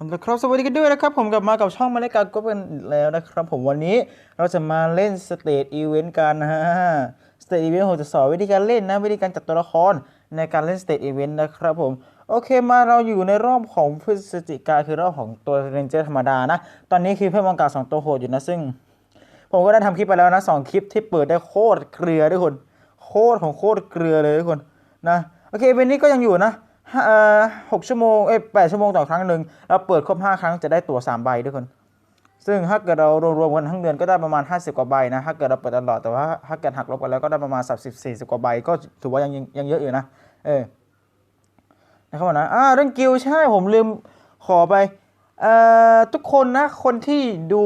นะครับสวัสดีกันด้วยนะครับ ผมกลับมากับช่องมาเลกาก็เป็นแล้วนะครับ ผมวันนี้เราจะมาเล่นสเตจอีเวนต์กันนะฮะสเตจอีเวนต์ผมจะสอนวิธีการเล่นนะวิธีการจัดตัวละครในการเล่นสเตจอีเวนต์นะครับผมโอเคมาเราอยู่ในรอบของพฤศจิกาคือรอบของตัวเรนเจอร์ธรรมดานะตอนนี้คือเพื่อนมังกรสองตัวโหดอยู่นะซึ่ง ผมก็ได้ทำคลิปไปแล้วนะสองคลิปที่เปิดได้โคตรเกลือทุกคนโคตรของโคตรเกลือเลยทุกคนนะโอเคเป็นนี้ก็ยังอยู่นะ หกชั่วโมงเอ้แปดชั่วโมงต่อครั้งหนึ่งเราเปิดครบห้าครั้งจะได้ตั๋วสามใบทุกคนซึ่งถ้าเกิดเรารวมๆกันทั้งเดือนก็ได้ประมาณ 50 กว่าใบนะถ้าเกิดเราเปิดตลอดแต่ว่าถ้าเกิดหักลบกันแล้วก็ได้ประมาณ30 40 กว่าใบก็ถือว่ายังยังเยอะอยู่นะเออนะครับนะอ่าเรื่องกิลใช่ผมลืมขอไปเอ่อทุกคนนะคนที่ดู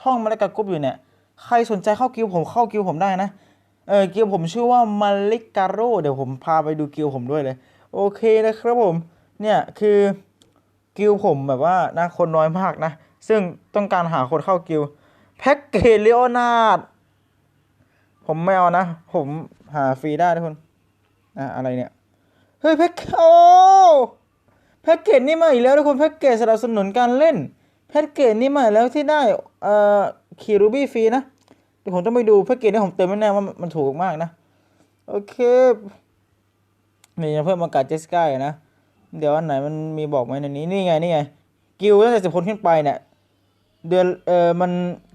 ช่องมาเลกากรุ๊ปอยู่เนี่ยใครสนใจเข้ากิลผมเข้ากิลผมได้นะเออกิลผมชื่อว่ามาลิการโรเดี๋ยวผมพาไปดูกิลผมด้วยเลย โอเคนะครับผม เนี่ยคือกิลผมแบบว่านะคนน้อยมากนะ ซึ่งต้องการหาคนเข้ากิลแพ็กเกจเลโอนาร์ดผมไม่เอานะ ผมหาฟรีได้ทุกคนอะอะไรเนี่ย เฮ้ยแพ็กโอ้แพ็กเกจนี่มาอีกแล้วทุกคนแพ็กเกจสนับสนุนการเล่นแพ็กเกจนี่มาอีกแล้วที่ได้เอ่อคีรูบี้ฟรีนะเดี๋ยวผมต้องไปดูแพ็กเกจนี้ผมเติมไม่แน่ว่ามันถูกมากนะ โอเค นี่เพิ่มอากาศเจสก้านะ เดี๋ยวอันไหนมันมีบอกไหมในนี้ นี่ไง นี่ไง กิลตั้งแต่สิบคนขึ้นไปเนี่ย เดือน เออมัน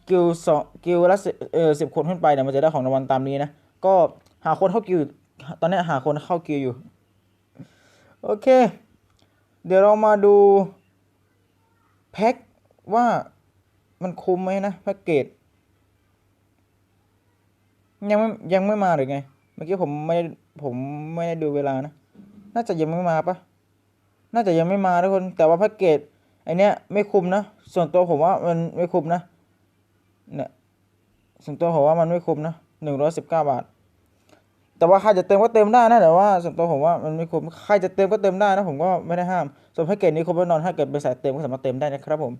กิลสองกิลละสิเออสิบคนขึ้นไปเนี่ยมันจะได้ของรางวัลตามนี้นะ ก็หาคนเข้ากิลตอนนี้หาคนเข้ากิลอยู่ โอเค เดี๋ยวเรามาดูแพ็คว่ามันคุ้มไหมนะแพ็กเกจยังไม่ยังไม่มาหรือไง เมื่อกี้ผมไม่ ผมไม่ได้ดูเวลานะ น่าจะยังไม่มาปะน่าจะยังไม่มาทุกคน แต่ว่าแพ็กเกจไอเนี้ยไม่คุ้มนะ ส่วนตัวผมว่ามันไม่คุ้มนะ เนี่ย ส่วนตัวผมว่ามันไม่คุ้มนะหนึ่งร้อยสิบเก้าบาท แต่ว่าใครจะเติมก็เติมได้นะแต่ว่าส่วนตัวผมว่ามันไม่คุ้ม ใครจะเติมก็เติมได้นะ ผมก็ไม่ได้ห้าม ส่วนแพ็กเกจนี้คุ้มแน่นอน ถ้าเกิดไปใส่เติมก็สามารถเติมได้นะครับผม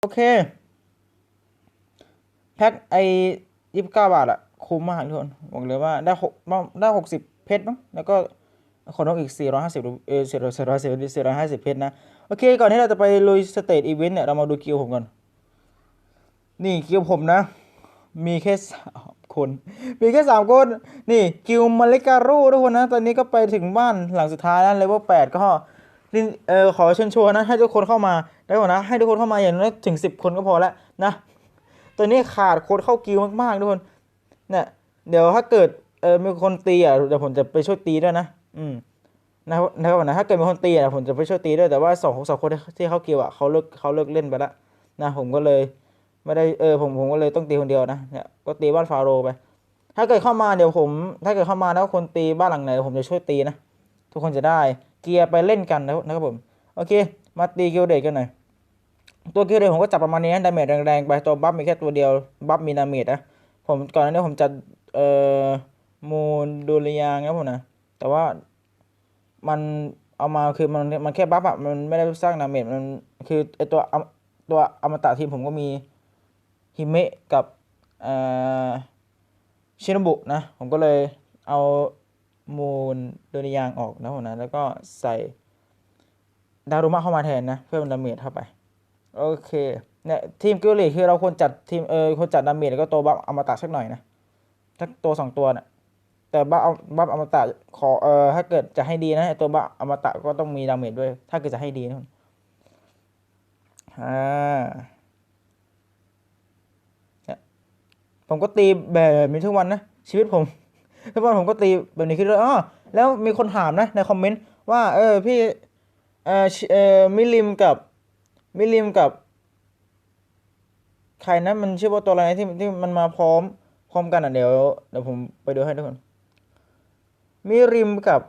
โอเค แพ็คไอยี่สิบเก้าบาทอะ คุ้มมากทุกคนบอกเลยว่าได้หกได้หกสิบเพชรมั้งแล้วก็ขนมอีกสี่ร้อยห้าสิบเออสี่ร้อยสี่ร้อยสี่ร้อยห้าสิบเพชรนะ โอเค ก่อนที่เราจะไปลุยสเตจอีเวนต์เนี่ย เรามาดูกิลด์ผมก่อน นี่กิลด์ผมนะ มีแค่สามคน มีแค่สามคน นี่กิลด์มาเลการูทุกคนนะ ตอนนี้ก็ไปถึงบ้านหลังสุดท้ายแล้วเลเวลแปดก็เออขอเชิญชวนนะ ให้ทุกคนเข้ามาได้ก่อนนะ ให้ทุกคนเข้ามาอย่างน้อยถึงสิบคนก็พอแล้วนะตัวนี้ขาดคนเข้ากิลด์มากๆทุกคน เนี่ยเดี๋ยวถ้าเกิดเออมีคนตีอะเดี๋ยวผมจะไปช่วยตีด้วยนะ อืมนะครับนะครับนะถ้าเกิดมีคนตีอะผมจะไปช่วยตีด้วยแต่ว่าสองสองคนที่เข้ากิลด์อะเขาเลิกเขาเลิกเล่นไปแล้วนะผมก็เลยไม่ได้เออผมผมก็เลยต้องตีคนเดียวนะเนี่ยก็ตีบ้านฟาโรไป ถ้าเกิดเข้ามาเดี๋ยวผม ถ้าเกิดเข้ามาแล้วคนตีบ้านหลังไหนผมจะช่วยตีนะทุกคนจะได้เกียร์ไปเล่นกันนะนะครับผมโอเค มาตีกิลเดตกันหน่อยตัวกิลเดตผมก็จับประมาณนี้นะดาเมจแรงๆไปตัวบัฟมีแค่ตัวเดียวบัฟมีดาเมจนะ ผมก่อนหน้านี้ผมจัดเอ่อมูลดูริยางนะผมนะแต่ว่ามันเอามาคือมันมันแค่บัฟอะมันไม่ได้สร้างดาเมจมันคือไอตัวตัวอมตะทีมผมก็มีฮิเมะกับเอ่อชินบุนะ ผมก็เลยเอามูลโดนิยางออกนะผมนะแล้วก็ใส่ดารุมะเข้ามาแทนนะ เพื่อมันดาเมจเข้าไป โอเค เนี่ยทีมกิลเลคือเราควรจัดทีมเออควรจัดดาเมจแล้วก็ตัวบัฟอมตะสักหน่อยนะสักตัวสองตัวน่ะแต่บัฟบัฟอมตะขอเออถ้าเกิดจะให้ดีนะตัวบัฟอมตะก็ต้องมีดาเมจด้วย ถ้าเกิดจะให้ดีนะอ่าเนี่ยผมก็ตีแบบนี้ทุกวันนะชีวิตผมทุกวันผมก็ตีแบบนี้ขึ้นเลยอ๋อแล้วมีคนถามนะในคอมเมนต์ว่าเออพี่เออเออมิลิมกับมิลิมกับ ใครนะมันชื่อว่าตัวอะไรที่ที่มันมาพร้อมพร้อมกันอะเดี๋ยวเดี๋ยวผมไปดูให้ทุกคนมิริมกับ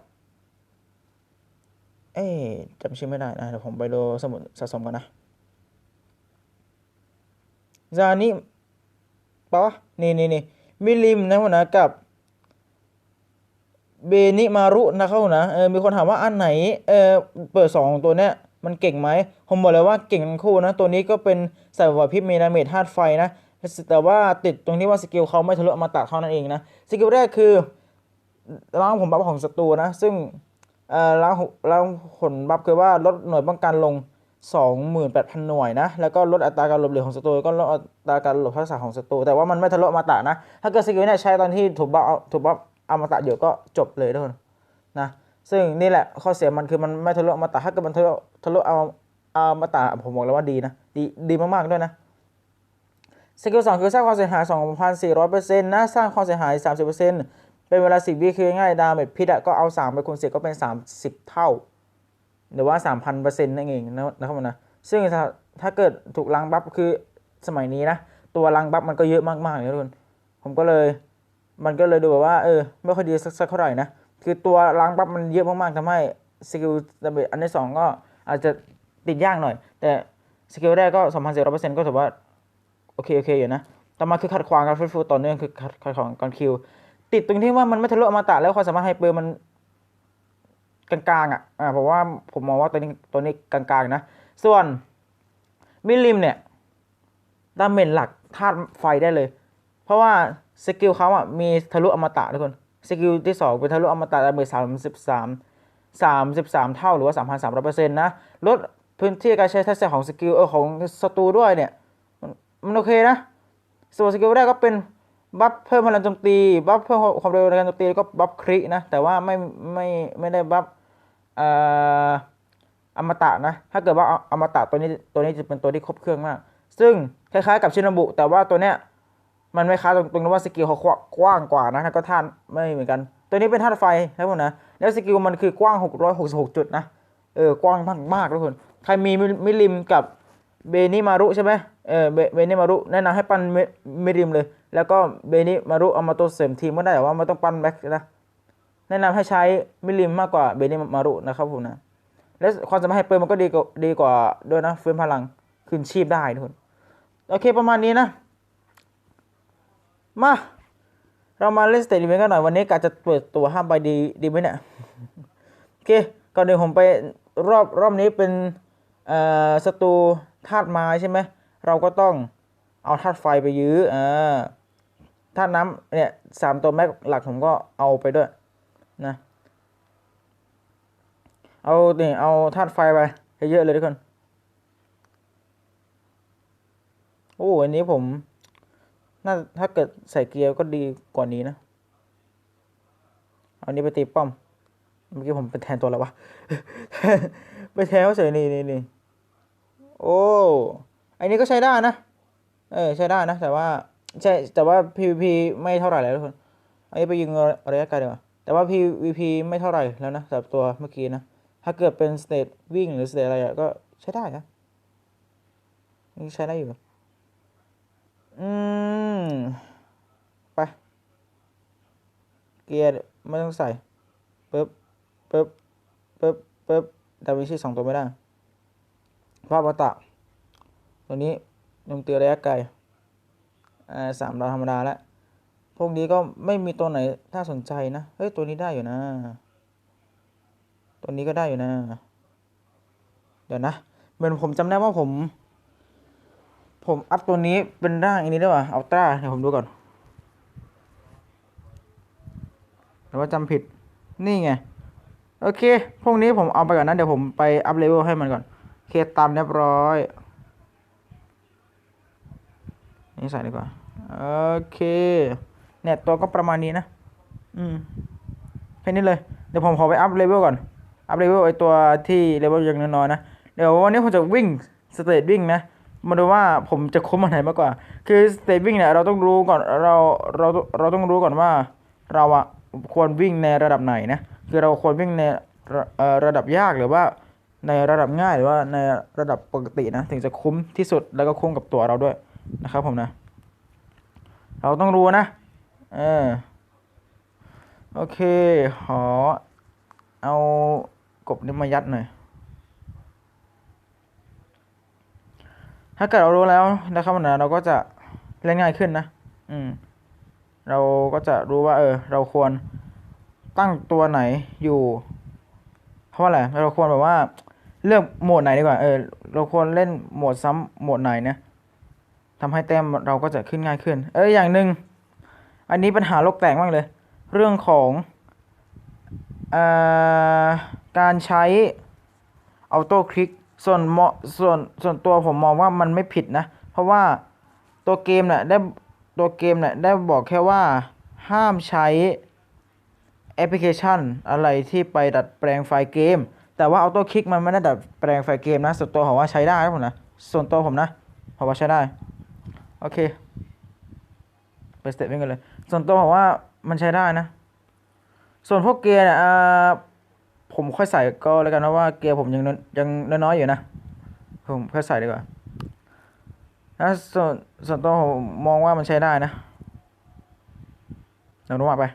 เอ๊จำชื่อไม่ได้นะเดี๋ยวผมไปดูสมุดสะสมกันนะซานิปะวะนี่นี่นี่มิริมนะหัวนะกับเบนิมารุนะครับหัวนะเออมีคนถามว่าอันไหนเออเปิดสองตัวเนี้ย มันเก่งไหมผมบอกเลยว่าเก่งทั้งคู่นะ ตัวนี้ก็เป็นใส่ไหวพริบเมดาเมจธาตุไฟนะ แต่ว่าติดตรงที่ว่าสกิลเขาไม่ทะลุอมาตัดเท่านั้นเองนะ สกิลแรกคือล้างผมบัฟของศัตรูนะ ซึ่งเอ่อล้างล้างผลบัฟคือว่าลดหน่วยป้องกันลง 28,000 หน่วยนะ แล้วก็ลดอัตราการหลบเหลี่ยมของศัตรูก็ลดอัตราการหลบทักษะของศัตรูแต่ว่ามันไม่ทะลุอมตะนะ ถ้าเกิดสกิลนี่ยใช้ตอนที่ถูกบัฟถูกบัฟอมตะอยู่ก็จบเลยทุกคนนะ ซึ่งนี่แหละข้อเสียมันคือมันไม่ทะลุอมตะถ้าเกิดมันทะลุทะลุเอาเอามาตะผมบอกเลยว่าดีนะ ดีดีมากๆด้วยนะสกิลสองคือสร้างความเสียหาย 2,400%นะสร้างความเสียหาย 30%เป็นเวลา 10 วิคือง่ายดาเมจพิษอะก็เอา 3 ไปคูณ10 ก็เป็น 30 เท่า หรือว่า 3,000%นั่นเองนะครับผมนะซึ่งถ้าถ้าเกิดถูกลังบัฟคือสมัยนี้นะ ตัวลังบัฟมันก็เยอะมากๆเลยทุกคนผมก็เลย มันก็เลยดูแบบว่า เออ ไม่ค่อยดีสักเท่าไหร่นะ คือตัวลังบัฟมันเยอะมากๆทำให้สกิลดาเมจอันที่สองก็อาจจะติดยากหน่อย แต่สกิลแรกก็2,400%ก็ถือว่า โอเค โอเค อยู่นะ ต่อมาคือขัดขวางการฟื้นฟูต่อเนื่องคือขัดขวางการคิว ติดตรงที่ว่ามันไม่ทะลุอมตะแล้วความสามารถไฮเปอร์มันกลางๆอะอ่าเพราะว่าผมมองว่าตัวนี้ตัวนี้กลางๆนะ ส่วนมิลลิมเนี่ยดาเมจหลักธาตุไฟได้เลย เพราะว่าสกิลเขาอะมีทะลุอมตะทุกคน สกิลที่สองเป็นทะลุอมตะดาเมจสามสิบสามสามสิบสามเท่าหรือว่าสามพันสามร้อยเปอร์เซ็นต์นะลดพื้นที่การใช้ทักษะของสกิลเออของศัตรูด้วยเนี่ย มันโอเคนะ ส่วนสกิลแรกก็เป็นบัฟเพิ่มพลังโจมตีบัฟเพิ่มความเร็วในการโจมตีแล้วก็บัฟครินะ แต่ว่าไม่ไม่ไม่ได้บัฟเอ่ออมตะนะ ถ้าเกิดว่าอาอมตะตัวนี้ตัวนี้จะเป็นตัวที่ครบเครื่องมาก ซึ่งคล้ายๆกับชินบุ แต่ว่าตัวเนี้ย มันไม่คล้ายตรงตรงที่ว่าสกิลเขากว้างกว่านะก็ธาตุไม่เหมือนกัน ตัวนี้เป็นธาตุไฟนะพวกนะแล้วสกิลมันคือกว้าง 666 จุดนะเออกว้างมากมากทุกคนใครมีมิมิลิมกับเบนิมารุใช่ไหมเออเบนิมารุแนะนำให้ปั้นมมิริมเลย แล้วก็เบนิมารุเอามาตัวเสริมทีมก็ได้แต่ว่าไม่ต้องปั้นแบ็คนะแนะนำให้ใช้มิลิมมากกว่าเบนิมารุนะครับผมนะและความสามารถไฮเปอร์มันก็ดีกว่าดีกว่าด้วยนะฟื้นพลังคืนชีพได้ทุกคนโอเคประมาณนี้นะ มา เรามาเล่นสเตจอีเวนกันหน่อยวันนี้กาจะเปิดตัวห้าใบดีดีไหมเนี่ยโอเคก่อนอื่นผมไปรอบรอบนี้เป็นเอ่อศัตรูธาตุไม้ใช่ไหมเราก็ต้องเอาธาตุไฟไปยื้ออ่าธาตุน้ำเนี่ยสามตัวแม็กหลักผมก็เอาไปด้วยนะเอาเนี่ยเอาธาตุไฟไปเยอะเลยทุกคนโอ้อันนี้ผม น่าถ้าเกิดใส่เกียร์ก็ดีกว่านี้นะ เอานี้ไปตีป้อม เมื่อกี้ผมเป็นแทนตัวแล้ววะ ไปแทนเขาเฉยนี่นี่นี่โอ้อันนี้ก็ใช้ได้นะ เออใช้ได้นะ แต่ว่าใช่แต่ว่า PVP ไม่เท่าไหร่แล้วทุกคน อันนี้ไปยิงระยะไกลดีกว่าแต่ว่า PVP ไม่เท่าไหร่แล้วนะสำหรับตัวเมื่อกี้นะ ถ้าเกิดเป็นสเตทวิ่งหรือสเตทอะไรก็ใช้ได้นะนี่ใช้ได้อยู่ อืม ไป เกียร์ไม่ต้องใส่ปึ๊บปึ๊บปึ๊บปึ๊บดาวินชีสองตัวไม่ได้ ภาพวัตะ ตัวนี้ยงเตือระยะไกลอ่าสามดาวธรรมดาแล้ว พวกนี้ก็ไม่มีตัวไหนน่าสนใจนะ เฮ้ย ตัวนี้ได้อยู่นะ ตัวนี้ก็ได้อยู่นะ เดี๋ยวนะ เหมือนผมจำได้ว่าผม ผมอัพตัวนี้เป็นร่างอันนี้ได้วยว่ะอัลตร้าเดี๋ยวผมดูก่อนหรือว่าจำผิดนี่ไง โอเค พวกนี้ผมเอาไปก่อนนะ เดี๋ยวผมไปอัพเลเวลให้มันก่อน เคตามเรียบร้อย นี่ใส่ดีกว่า โอเคเนี่ยตัวก็ประมาณนี้นะ อืมแค่นี้เลย เดี๋ยวผมขอไปอัพเลเวลก่อน อัพเลเวลไอตัวที่เลเวลยังน้อยๆนะ เดี๋ยววันนี้ผมจะวิ่ง สเตจวิ่งนะ มาดูว่าผมจะคุ้มอันไหนมากกว่า คือสเตจวิ่งเนี่ยเราต้องรู้ก่อนเราเราเราต้องรู้ก่อนว่า เราอะควรวิ่งในระดับไหนนะคือเราควรวิ่งในระระดับยากหรือว่า ในระดับง่ายหรือว่าในระดับปกตินะถึงจะคุ้มที่สุดแล้วก็คุ้มกับตัวเราด้วยนะครับผมนะ เราต้องรู้นะเออโอเคขอเอากบนี้มายัดหน่อย ถ้าเกิดเรารู้แล้วนะครับนะเราก็จะเล่นง่ายขึ้นนะ อืม เราก็จะรู้ว่า เออ เราควรตั้งตัวไหนอยู่ เพราะว่าอะไรเราควรแบบว่า เลือกโหมดไหนดีกว่า เออ เราควรเล่นโหมดซ้ำโหมดไหนนะทำให้แต้มเราก็จะขึ้นง่ายขึ้น เอออย่างหนึ่งอันนี้ปัญหาโลกแตกมากเลย เรื่องของออการใช้ออโต้คลิก ส่วนมอส่วนส่วนตัวผมมองว่ามันไม่ผิดนะ เพราะว่าตัวเกมเนี่ยได้ตัวเกมเนี่ยได้บอกแค่ว่าห้ามใช้แอปพลิเคชันอะไรที่ไปดัดแปลงไฟล์เกม แต่ว่า Auto Kick มันไม่ได้ดัดแปลงไฟล์เกมนะ ส่วนตัวผมว่าใช้ได้ครับผมนะ ส่วนตัวผมนะผมว่าใช้ได้ โอเค ไปสเต็ปนี้กันเลย ส่วนตัวผมว่ามันใช้ได้นะ ส่วนพวกเกียร์เนี่ยอ่า ผมค่อยใส่ก็แล้วกันนะว่าเกียร์ผมยังน้อยยังน้อยๆอยู่นะผมค่อยใส่ดีกว่าแล้วส่วนส่วนตัวผมมองว่ามันใช้ได้นะเดี๋ยวรู้มาไป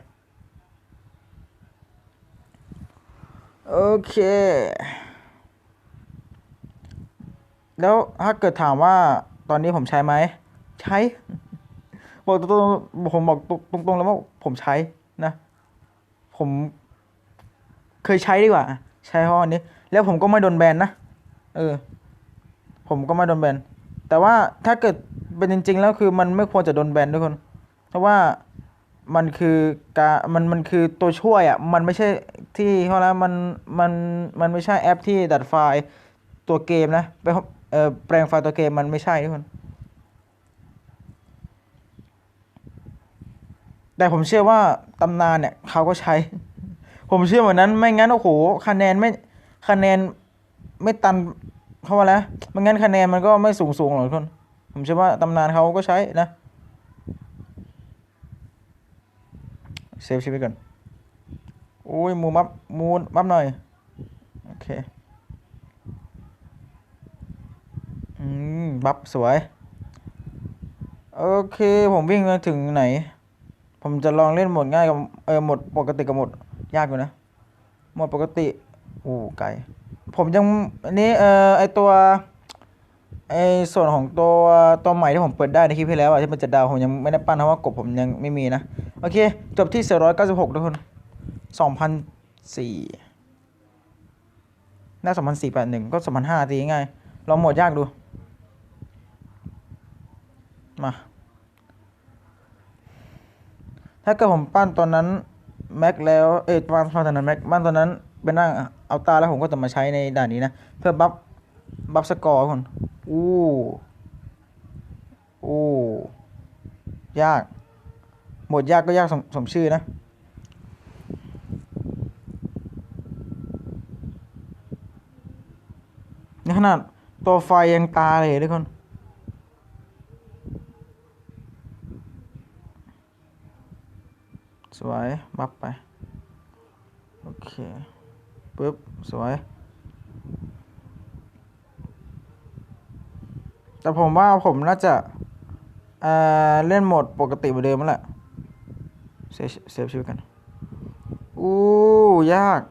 โอเค แล้วถ้าเกิดถามว่าตอนนี้ผมใช้ไหม ใช้ บอกตรงๆผมบอกตรงๆแล้วว่าผมใช้นะ ผม เคยใช้ดีกว่า ใช้ห้อนี้ แล้วผมก็ไม่โดนแบนนะ เออ ผมก็ไม่โดนแบน แต่ว่าถ้าเกิดเป็นจริง ๆ แล้วคือมันไม่ควรจะโดนแบนทุกคน เพราะว่ามันคือการมันมันคือตัวช่วยอะ มันไม่ใช่ที่เขาแล้วมันมันมันไม่ใช่แอปที่ดัดไฟล์ตัวเกมนะไปเออแปลงไฟล์ตัวเกมมันไม่ใช่ทุกคน แต่ผมเชื่อว่าตำนานเนี่ยเขาก็ใช้ ผมเชื่อเหมือนนั้น ไม่งั้นโอ้โหคะแนนไม่คะแนนไม่ตันเขาว่าแล้วไม่งั้นคะแนนมันก็ไม่สูงสูงหรอกทุกคน ผมเชื่อว่าตำนานเขาก็ใช้นะเซฟชีวิตก่อนโอ้ยมูมับมูมับหน่อยโอเคอืมบับสวยโอเค ผมวิ่งมาถึงไหน ผมจะลองเล่นหมดง่ายกับเออหมดปกติกับหมด ยากอยู่นะ หมดปกติโอ้ไกลผมยังอันนี้เอ่อไอตัวไอส่วนของตัวตัวใหม่ที่ผมเปิดได้ในคลิปที่แล้วอะที่มันจะดาวผมยังไม่ได้ปั้นเพราะว่ากบผมยังไม่มีนะ โอเค จบที่ 496 ทุกคน2004น่า2004 81 ก็2005ตีง่ายลองหมดยากดู มา ถ้าเกิดผมปั้นตอนนั้น แม็กแล้วเอ้ยปั้นปั้นตอนนั้นแม็กปั้นตอนนั้นเป็นนั่งเอาตาแล้วผมก็จะมาใช้ในด่านนี้นะ เพื่อบัฟบัฟสกอร์คนอู้อู้ยาก หมดยากก็ยากสมสมชื่อนะนี่ขนาดตัวไฟยังตาเลยทุกคน สวยบัฟไป โอเคปึ๊บ สวย แต่ผมว่าผมน่าจะเอ่อเล่นโหมดปกติเหมือนเดิมนั่นแหละเซฟเซฟชีวิตกัน อู้ ยาก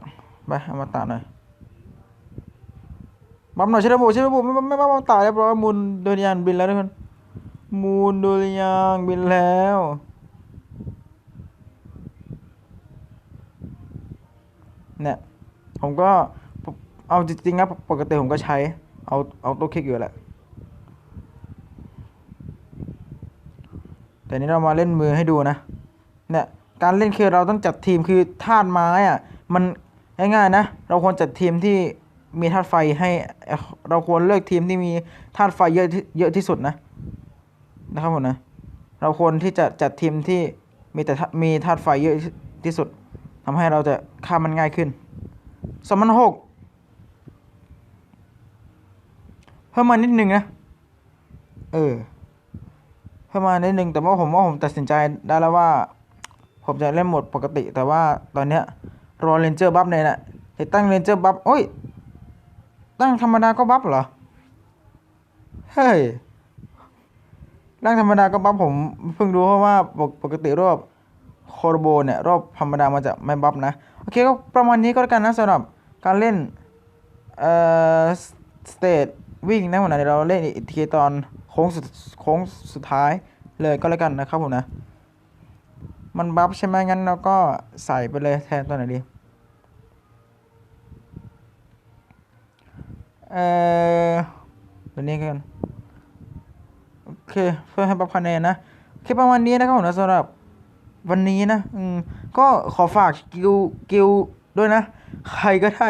ไปเอามาตาหน่อยบัฟหน่อยช่ไหมบุช่ไหมบุไม่ไม่ไม่บัฟตาเรียบร้อยมูลโดนยานบินแล้วทุกคนมูลโดนยานบินแล้ว เนี่ย ผมก็เอาจริงๆนะปกติผมก็ใช้ เอาเอาตัวคลิกอยู่แหละ แต่นี้เรามาเล่นมือให้ดูนะ เนี่ย การเล่นคือเราต้องจัดทีมคือธาตุไม้อะมันง่ายๆนะ เราควรจัดทีมที่มีธาตุไฟให้ เราควรเลือกทีมที่มีธาตุไฟเยอะที่เยอะที่สุดนะ นะครับผมนะ เราควรที่จะจัดทีมที่มีแต่มีธาตุไฟเยอะที่สุด ทำให้เราจะฆ่ามันง่ายขึ้นสองพันหกเพิ่มมานิดนึงนะ เออ เพิ่มมานิดนึง แต่ว่าผมว่าผมตัดสินใจได้แล้วว่า ผมจะเล่นโหมดปกติ แต่ว่าตอนเนี้ยรอเรนเจอร์บัฟเนี่ยแหละจะตั้งเรนเจอร์บัฟโอ้ย ตั้งธรรมดาก็บัฟเหรอ เฮ้ยตั้งธรรมดาก็บัฟผมเพิ่งรู้เพราะว่าปกปกติรอบ โคโรโบเนี่ยรอบธรรมดามันจะไม่บัฟนะ โอเคก็ประมาณนี้ก็แล้วกันนะสำหรับการเล่นเอ่อสเตทวิ่งนะวันไหนเราเล่นอีกทีตอนโค้งสุดโค้งสุดท้ายเลยก็แล้วกันนะครับผมนะ มันบัฟใช่ไหมงั้นเราก็ใส่ไปเลยแทนตัวไหนดีเอ่อตัวนี้กันโอเคเพื่อให้ปรับคะแนนนะโอเคประมาณนี้นะครับผมนะสำหรับ วันนี้นะอืมก็ขอฝากกิวกิวด้วยนะ ใครก็ได้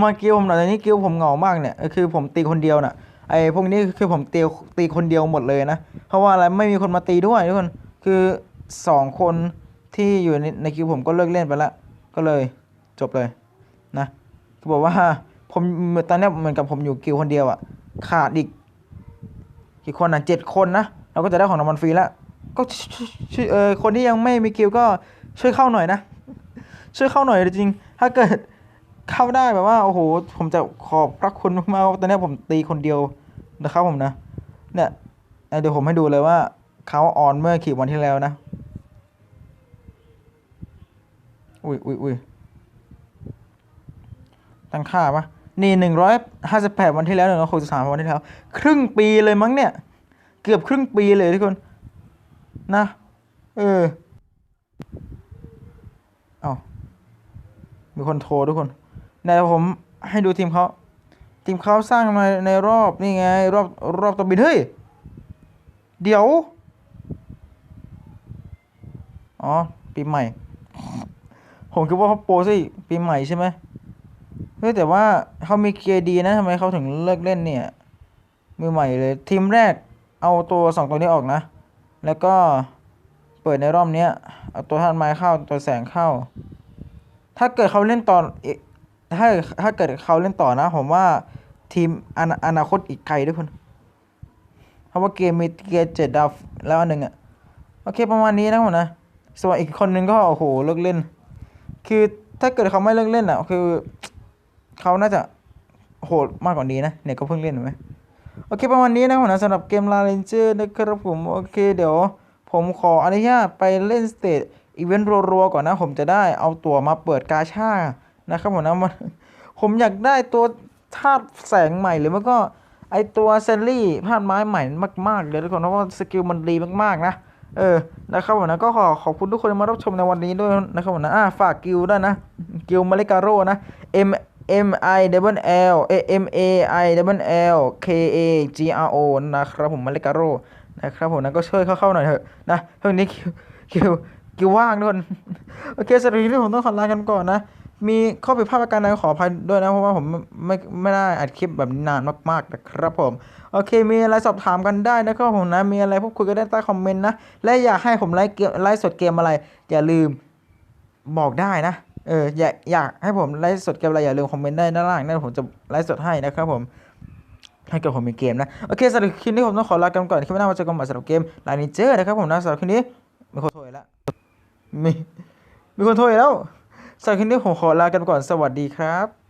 มากิวผมหน่อยตอนนี้กิวผมเหงามากเนี่ยคือผมตีคนเดียวน่ะไอ้พวกนี้คือผมตีตีคนเดียวหมดเลยนะเพราะว่าอะไรไม่มีคนมาตีด้วยทุกคนคือสองคนที่อยู่ในในกิวผมก็เลิกเล่นไปละก็เลยจบเลยนะคือบอกว่าผมตอนนี้เหมือนกับผมอยู่กิวคนเดียวอะขาดอีกกี่คนอะเจ็ดคนนะเราก็จะได้ของรางวัลฟรีแล้ว ก็เออคนที่ยังไม่มีกิวก็ช่วยเข้าหน่อยนะ ช่วยเข้าหน่อยจริง ถ้าเกิดเข้าได้แบบว่าโอ้โห ผมจะขอบพระคุณมากๆตอนนี้ผมตีคนเดียวนะครับผมนะ เนี่ยเดี๋ยวผมให้ดูเลยว่าเขาออนเมื่อกี่วันที่แล้วนะ อุ้ยอุ้ยอุ้ยตั้งค่าปะนี่หนึ่งร้อยห้าสิบแปดวันที่แล้วหนึ่งร้อยหกสิบสามวันที่แล้ว ครึ่งปีเลยมั้งเนี่ย เกือบครึ่งปีเลยทุกคน นะ เออ เอามีคนโทรทุกคนเดี๋ยวผมให้ดูทีมเขาทีมเขาสร้างในในรอบนี่ไง รอบรอบตัวบินเฮ้ย เดี๋ยว อ๋อ ปีใหม่ ผมคิดว่าเขาโปรสิปีใหม่ใช่ไหมเฮ้ยแต่ว่าเขามีเกียร์ดีนะทำไมเขาถึงเลิกเล่นเนี่ย มือใหม่เลย ทีมแรกเอาตัวสองตัวนี้ออกนะ แล้วก็เปิดในรอบนี้เอาตัวท่านไม้เข้าตัวแสงเข้า ถ้าเกิดเขาเล่นต่อถ้าถ้าเกิดเขาเล่นต่อนะ ผมว่าทีมอนาอนาคตอีกไกลด้วยคนเพราะว่าเกมมีเกมเจ็ดดาวแล้วอันหนึ่งอะโอเคประมาณนี้นะผมนะส่วนอีกคนนึงก็โอ้โหเลิกเล่น คือถ้าเกิดเขาไม่เลิกเล่นอะคือเขาน่าจะโหดมากกว่านี้นะเนี่ยก็เพิ่งเล่นเห็นไหม โอเคประมาณนี้นะผมนะสำหรับเกมลาเรนเจอร์นะครับผมโอเคเดี๋ยว ผมขออนุญาตไปเล่นสเตจอีเวนต์รัวๆก่อนนะ ผมจะได้เอาตัวมาเปิดกาชานะครับผมนะมันผมอยากได้ตัวธาตุแสงใหม่หรือไม่ก็ไอตัวเซนลี่ธาตุไม้ใหม่มากๆเลยทุกคนเพราะว่าสกิลมันดีมากๆนะเออ นะครับผมนะก็ขอขอบคุณทุกคนที่มารับชมในวันนี้ด้วยนะครับผมนะอ่าฝากกิลด้วยนะ กิลมาริการโรนะ M M I W L A M A I W L K A G R O นะครับผมมาริการโรนะครับผมนะก็ช่วยเข้าๆหน่อยเถอะนะเท่านี้กิลกิลกิลว่างทุกคนโอเคสำหรับนี้ผมต้องขอลากันก่อนนะ มีข้อผิดพลาดประการใดขออภัยด้วยนะ เพราะว่าผมไม่ไม่ได้อัดคลิปแบบนี้นานมากๆนะครับผม โอเค มีอะไรสอบถามกันได้นะครับผมนะ มีอะไรพูดคุยกันได้ใต้คอมเมนต์นะ และอยากให้ผมไลฟ์เกมไลฟ์สดเกมอะไร อย่าลืมบอกได้นะ เอออยากอยากให้ผมไลฟ์สดเกมอะไรอย่าลืมคอมเมนต์ได้ด้านล่างนั่นผมจะไลฟ์สดให้นะครับผมให้กับผมมีเกมนะ โอเคสำหรับคลิปนี้ผมต้องขอลากันก่อนคลิปหน้ามาเจอกันใหม่สำหรับเกมลายนิเจอร์นะครับผมนะสำหรับคลิปนี้มีคนโทรอีกแล้วมีมีคนโทรอีกแล้วสำหรับคลิปนี้ผมขอลากันก่อนสวัสดีครับ